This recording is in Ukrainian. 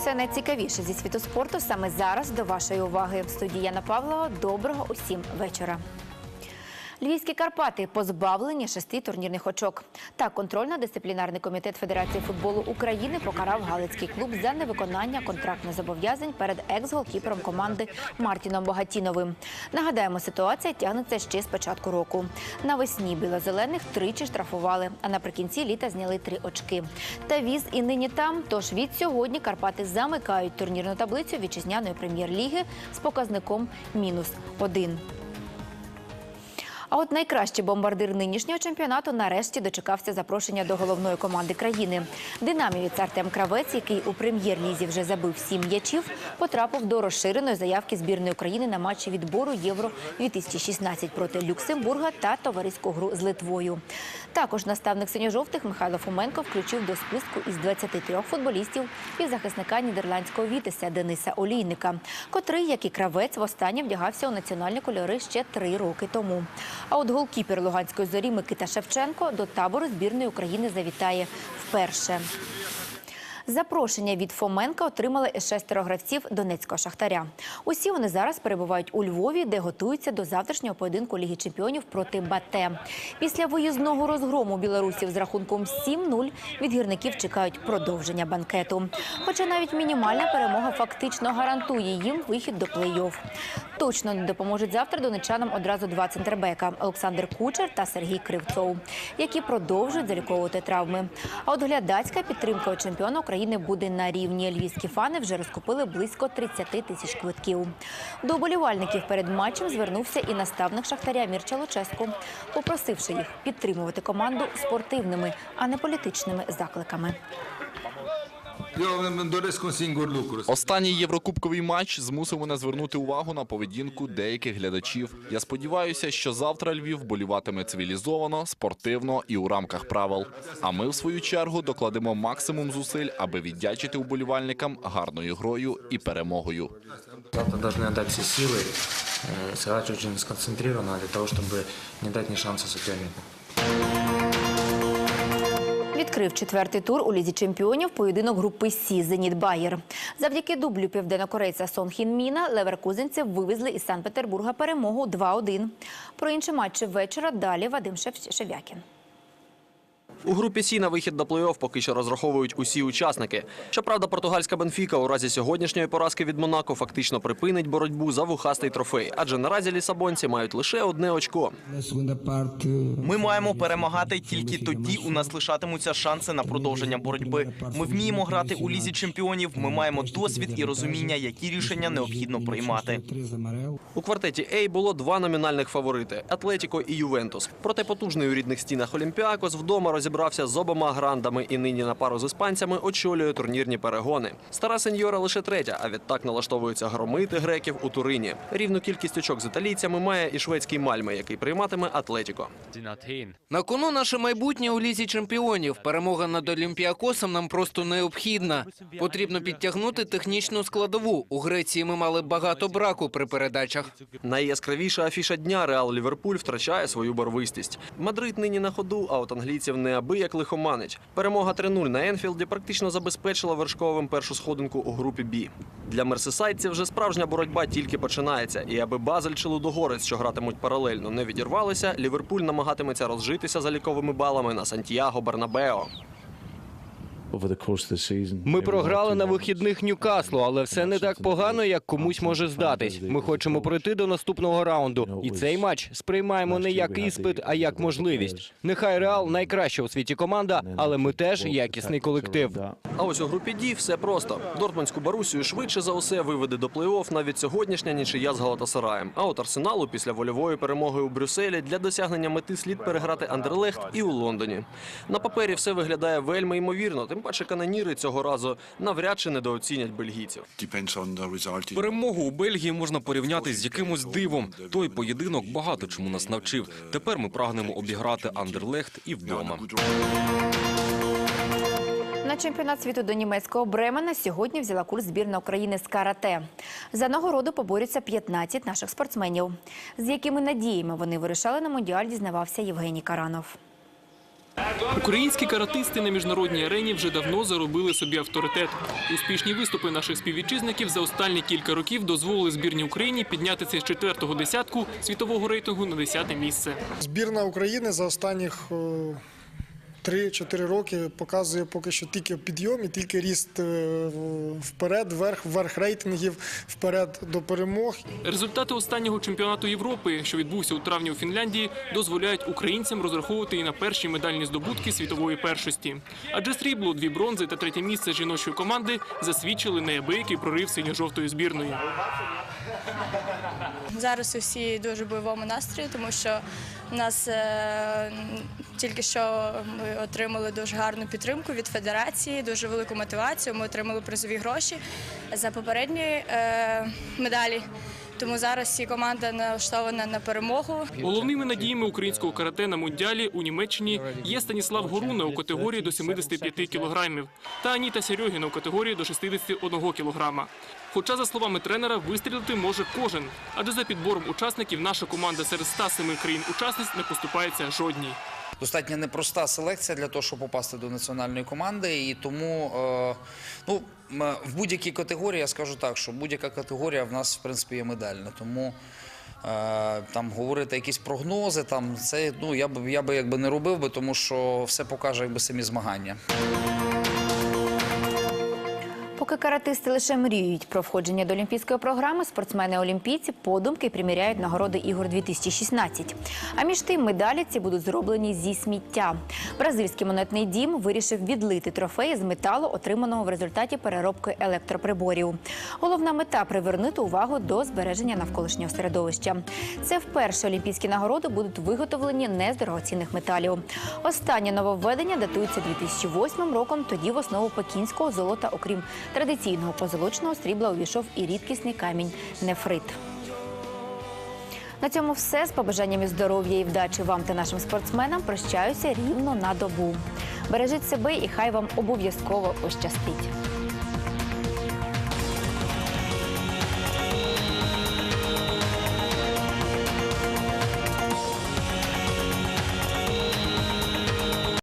Усе найцікавіше зі світу спорту саме зараз до вашої уваги. В студії Яна Павлова. Доброго усім вечора. Львівські Карпати позбавлені шести турнірних очок. Так, контрольно-дисциплінарний комітет Федерації футболу України покарав Галицький клуб за невиконання контрактних зобов'язань перед екс-голкіпером команди Мартіном Богатіновим. Нагадаємо, ситуація тягнеться ще з початку року. Навесні білозелених тричі штрафували, а наприкінці літа зняли три очки. Та віз і нині там. Тож від сьогодні Карпати замикають турнірну таблицю вітчизняної прем'єр-ліги з показником мінус один. А от найкращий бомбардир нинішнього чемпіонату нарешті дочекався запрошення до головної команди країни. Динамівець Артем Кравець, який у прем'єр-лізі вже забив сім м'ячів, потрапив до розширеної заявки збірної України на матчі відбору Євро 2016 проти Люксембурга та товариську гру з Литвою. Також наставник синьо-жовтих Михайло Фоменко включив до списку із 23 футболістів півзахисника нідерландського вітеся Дениса Олійника, котрий, як і кравець, востаннє вдягався у національні кольори ще три роки тому. А от голкіпер Луганської зорі Микита Шевченко до табору збірної України завітає вперше. Запрошення від Фоменка отримали шестеро гравців Донецького шахтаря. Усі вони зараз перебувають у Львові, де готуються до завтрашнього поєдинку Ліги чемпіонів проти Бате. Після виїзного розгрому білорусів з рахунком 7-0 від гірників чекають продовження банкету. Хоча навіть мінімальна перемога фактично гарантує їм вихід до плей-офф. Точно не допоможуть завтра донечанам одразу два центрбека Олександр Кучер та Сергій Кривцов, які продовжують заліковувати травми. А от глядацька підтримка у чемпіона України буде на рівні. Львівські фани вже розкупили близько 30 тисяч квитків. До болівальників перед матчем звернувся і наставник шахтаря Мірча Луческу, попросивши їх підтримувати команду спортивними, а не політичними закликами. Останній єврокубковий матч змусив мене звернути увагу на поведінку деяких глядачів. Я сподіваюся, що завтра Львів боліватиме цивілізовано, спортивно і у рамках правил. А ми, в свою чергу, докладемо максимум зусиль, аби віддячити уболівальникам гарною грою і перемогою. Завтра должны отдать все силы, э, сыграть очень сконцентрированно для того, чтобы не дать ни шанса сопернику. Відкрив четвертий тур у лізі чемпіонів поєдинок групи Сі Зеніт Байер. Завдяки дублю південнокорейця Сон Хін Міна леверкузенці вивезли із Санкт-Петербурга перемогу 2-1. Про інші матчі вечора далі Вадим Шев- Шев'якін. У групі Сі на вихід до плей-офф поки що розраховують усі учасники. Щоправда, португальська Бенфіка у разі сьогоднішньої поразки від Монако фактично припинить боротьбу за вухастий трофей, адже наразі лісабонці мають лише одне очко. Ми маємо перемагати тільки тоді. У нас лишатимуться шанси на продовження боротьби. Ми вміємо грати у лізі чемпіонів. Ми маємо досвід і розуміння, які рішення необхідно приймати. У квартеті Ей було два номінальних фаворити Атлетіко і Ювентус. Проте потужний у рідних стінах Олімпіакос вдома розібрався з обома грандами і нині на пару з іспанцями очолює турнірні перегони. Стара сеньора лише третя, а відтак налаштовується громити греків у Турині. Рівну кількість очок з італійцями має і шведський Мальме, який прийматиме Атлетіко. На кону наше майбутнє у лізі чемпіонів. Перемога над Олімпіакосом нам просто необхідна. Потрібно підтягнути технічну складову. У Греції ми мали багато браку при передачах. Найяскравіша афіша дня Реал Ліверпуль втрачає свою барвистість. Мадрид нині на ходу, а от англійців неабияк лихоманить. Перемога 3-0 на Енфілді практично забезпечила вершковим першу сходинку у групі Бі. Для мерсисайдців вже справжня боротьба тільки починається. І аби Базель чи Лудогорець, що гратимуть паралельно, не відірвалися, Ліверпуль намагатиметься розжитися заліковими балами на Сантьяго Бернабео. Ми програли на вихідних Ньюкаслу, але все не так погано, як комусь може здатись. Ми хочемо пройти до наступного раунду. І цей матч сприймаємо не як іспит, а як можливість. Нехай Реал найкраща у світі команда, але ми теж якісний колектив. А ось у групі Ді все просто. Дортмундську Барусію швидше за усе виведе до плей-офф навіть сьогоднішня нічия з Галатасараєм. А от Арсеналу після вольової перемоги у Брюсселі для досягнення мети слід переграти Андерлехт і у Лондоні. На папері все виглядає вельми ймовірно, тим паче каноніри цього разу навряд чи недооцінять бельгійців. Перемогу у Бельгії можна порівняти з якимось дивом. Той поєдинок багато чому нас навчив. Тепер ми прагнемо обіграти Андерлехт і вдома. На чемпіонат світу до німецького Бремена сьогодні взяла курс збірна України з карате. За нагороду поборються 15 наших спортсменів. З якими надіями вони вирішали на мундіаль, дізнавався Євгеній Каранов. Українські каратисти на міжнародній арені вже давно заробили собі авторитет. Успішні виступи наших співвітчизників за останні кілька років дозволили збірній Україні піднятися з четвертого десятку світового рейтингу на десяте місце. Збірна України за останніх е, 3-4 роки показує поки що тільки підйом і тільки ріст е, вперед, вверх, вверх рейтингів, вперед до перемог. Результати останнього чемпіонату Європи, що відбувся у травні у Фінляндії, дозволяють українцям розраховувати і на перші медальні здобутки світової першості. Адже срібло, дві бронзи та третє місце жіночої команди засвідчили неабиякий прорив синьо-жовтої збірної. Зараз усі дуже бойовому настрої, тому що у нас е, тільки що ми отримали дуже гарну підтримку від федерації, дуже велику мотивацію. Ми отримали призові гроші за попередні е, медалі. Тому зараз всі команда налаштована на перемогу. Головними надіями українського карате на мундіалі у Німеччині є Станіслав Горуна у категорії до 75 кілограмів та Аніта Серьогіна у категорії до 61 кілограма. Хоча, за словами тренера, вистрілити може кожен, адже за підбором учасників наша команда серед 107 країн-учасниць не поступається жодній. достатньо непроста селекція для того, щоб попасти до національної команди. І тому е, ну, в будь-якій категорії я скажу так, що будь-яка категорія в нас в принципі є медальна. Тому е, там говорити якісь прогнози, там це ну я б я би якби не робив би, тому що все покаже якби самі змагання. Поки каратисти лише мріють про входження до олімпійської програми, спортсмени-олімпійці подумки приміряють нагороди ігор 2016. А між тим медалі ці будуть зроблені зі сміття. Бразильський монетний дім вирішив відлити трофеї з металу, отриманого в результаті переробки електроприборів. Головна мета привернути увагу до збереження навколишнього середовища. Це вперше олімпійські нагороди будуть виготовлені не з дорогоцінних металів. Останнє нововведення датується 2008 роком. Тоді в основу пекінського золота, окрім традиційного позолоченого срібла, увійшов і рідкісний камінь нефрит. На цьому все з побажаннями здоров'я і вдачі вам та нашим спортсменам. Прощаюся рівно на добу. Бережіть себе і хай вам обов'язково пощастить.